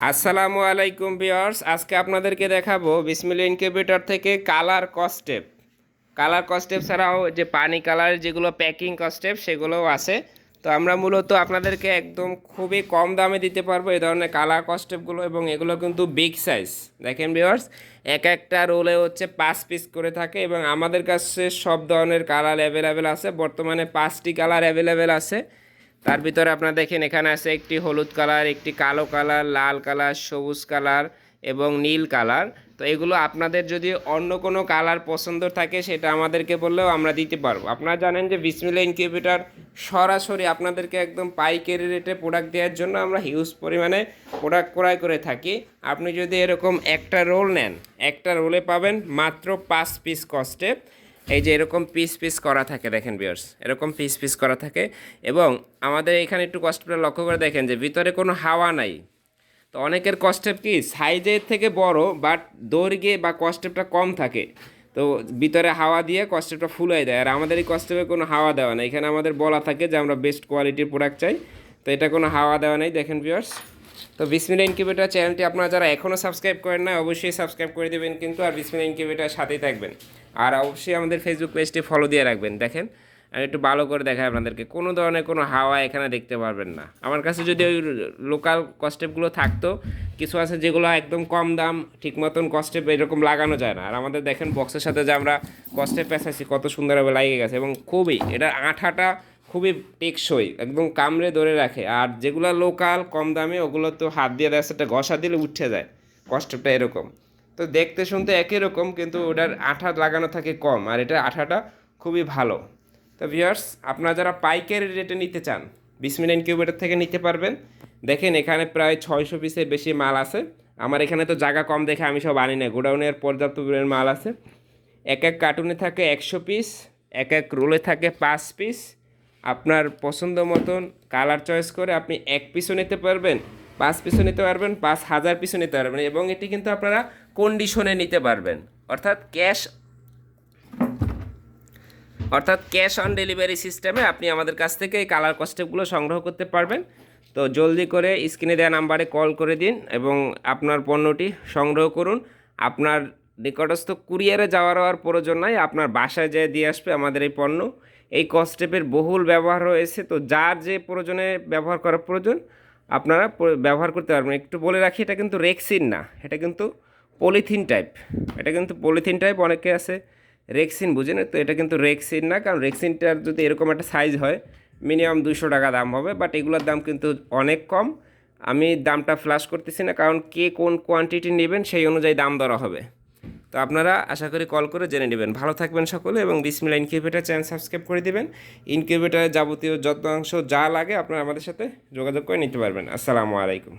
আসসালামু আলাইকুম বিয়ার্স আজকে আপনাদেরকে দেখাবো বিসমিল ইনকিউবেটর থেকে কালার কস্টেপ। কালার কস্টেপ ছাড়াও যে পানি কালার যেগুলো প্যাকিং কস্টেপ, সেগুলোও আছে। তো আমরা মূলত আপনাদেরকে একদম খুবই কম দামে দিতে পারব এই ধরনের কালার কস্টেপগুলো এবং এগুলো কিন্তু বিগ সাইজ। দেখেন ভিউয়ার্স, এক একটা রোলে হচ্ছে পাঁচ পিস করে থাকে এবং আমাদের কাছে সব ধরনের কালার অ্যাভেলেবেল আছে। বর্তমানে পাঁচটি কালার অ্যাভেলেবেল আছে। তার ভিতরে আপনারা দেখেন, এখানে আছে একটি হলুদ কালার, একটি কালো কালার, লাল কালার, সবুজ কালার এবং নীল কালার। তো এগুলো আপনাদের যদি অন্য কোনো কালার পছন্দ থাকে, সেটা আমাদেরকে বললেও আমরা দিতে পারব। আপনারা জানেন যে বিসমিল্লা ইনকিউবেটার সরাসরি আপনাদেরকে একদম পাইকারি রেটে প্রোডাক্ট দেওয়ার জন্য আমরা হিউজ পরিমাণে প্রোডাক্ট ক্রয় করে থাকি। আপনি যদি এরকম একটা রোল নেন, একটা রোলে পাবেন মাত্র পাঁচ পিস কস্টে এই যে এরকম পিস পিস করা থাকে, দেখেন বিয়ার্স এরকম পিস পিস করা থাকে এবং আমাদের এখানে একটু কষ্টটা লক্ষ্য করে দেখেন যে ভিতরে কোনো হাওয়া নাই। তো অনেকের কষ্টেপ কি? সাইজের থেকে বড় বাট দৈর্ঘ্যে বা কস্টেপটা কম থাকে। তো ভিতরে হাওয়া দিয়ে কস্টেপটা ফুলাই দেয়। আর আমাদের এই কস্টেপে কোনো হাওয়া দেওয়া নেই। এখানে আমাদের বলা থাকে যে আমরা বেস্ট কোয়ালিটির প্রোডাক্ট চাই। তো এটা কোনো হাওয়া দেওয়া নেই, দেখেন ভিউয়ার্স তো বিসমিলা ইনকিউবেটার চ্যানেলটি আপনারা যারা এখনও সাবস্ক্রাইব করেন না অবশ্যই সাবস্ক্রাইব করে দেবেন কিন্তু আর বিসমিলা ইনকিউবেটার সাথেই থাকবেন। আর অবশ্যই আমাদের ফেসবুক পেজটি ফলো দিয়ে রাখবেন। দেখেন আমি একটু ভালো করে দেখাই আপনাদেরকে। কোনো ধরনের কোনো হাওয়া এখানে দেখতে পারবেন না। আমার কাছে যদি ওই লোকাল কস্টেপগুলো থাকতো, কিছু আছে যেগুলো একদম কম দাম, ঠিক মতন কস্টেপ এরকম লাগানো যায় না। আর আমাদের দেখেন বক্সের সাথে যে আমরা কস্টেপ পেঁচাইছি, কত সুন্দরভাবে লাগিয়ে গেছে। এবং খুবই, এটা আঠাটা খুবই টেকসই, একদম কামড়ে ধরে রাখে। আর যেগুলো লোকাল কম দামে, ওগুলো তো হাত দিয়ে দেখা একটা ঘষা দিলে উঠে যায়। কস্টেপটা এরকম। তো দেখতে শুনতে একই রকম, কিন্তু ওটার আঠা লাগানো থাকে কম। আর এটা আঠাটা খুবই ভালো। তো ভিউয়ার্স আপনারা যারা পাইকারি রেটে নিতে চান বিসমিন ইনকিউবেটর থেকে নিতে পারবেন। দেখেন এখানে প্রায় ছয়শো পিসের বেশি মাল আছে। আমার এখানে তো জায়গা কম দেখে আমি সব আনি না। গোডাউনের পর্যাপ্ত পরিমাণ মাল আছে। এক এক কার্টুনে থাকে একশো পিস এক এক রোলে থাকে পাঁচ পিস আপনার পছন্দ মতন কালার চয়েস করে আপনি এক পিসও নিতে পারবেন, পাঁচ পিসও নিতে পারবেন, পাঁচ হাজার পিসও নিতে পারবেন এবং এটি কিন্তু আপনারা কন্ডিশনে নিতে পারবেন। অর্থাৎ ক্যাশ অর্থাৎ ক্যাশ অন ডেলিভারি সিস্টেমে আপনি আমাদের কাছ থেকে এই কালার কস্টেপগুলো সংগ্রহ করতে পারবেন। তো জলদি করে স্ক্রিনে দেওয়া নাম্বারে কল করে দিন এবং আপনার পণ্যটি সংগ্রহ করুন। আপনার নিকটস্থ কুরিয়ারে যাওয়ার আর প্রয়োজন নাই, আপনার বাসায় যেয়ে দিয়ে আসবে আমাদের এই পণ্য। এই কস্টেপের বহুল ব্যবহার রয়েছে, তো যার যে প্রয়োজনে ব্যবহার করার প্রয়োজন, আপনারা ব্যবহার করতে পারবেন। একটু বলে রাখি, এটা কিন্তু রেক্সিন না, এটা কিন্তু পলিথিন টাইপ। এটা কিন্তু পলিথিন টাইপ, অনেকে আছে রেক্সিন বুঝেন তো এটা কিন্তু রেক্সিন না, কারণ রেক্সিনটার যদি এরকম একটা সাইজ হয় মিনিমাম দুশো টাকা দাম হবে বাট এগুলোর দাম কিন্তু অনেক কম। আমি দামটা ফ্লাশ করতেছি না, কারণ কে কোন কোয়ান্টিটি নেবেন সেই অনুযায়ী দাম ধরা হবে। তো আপনারা আশা করি কল করে জেনে নেবেন। ভালো থাকবেন সকলে এবং বিসমিলা ইনকিউবেটার চ্যানেল সাবস্ক্রাইব করে দিবেন। ইনকিউবেটারের যাবতীয় যত অংশ যা লাগে আপনারা আমাদের সাথে যোগাযোগ করে নিতে পারবেন। আসসালামু আলাইকুম।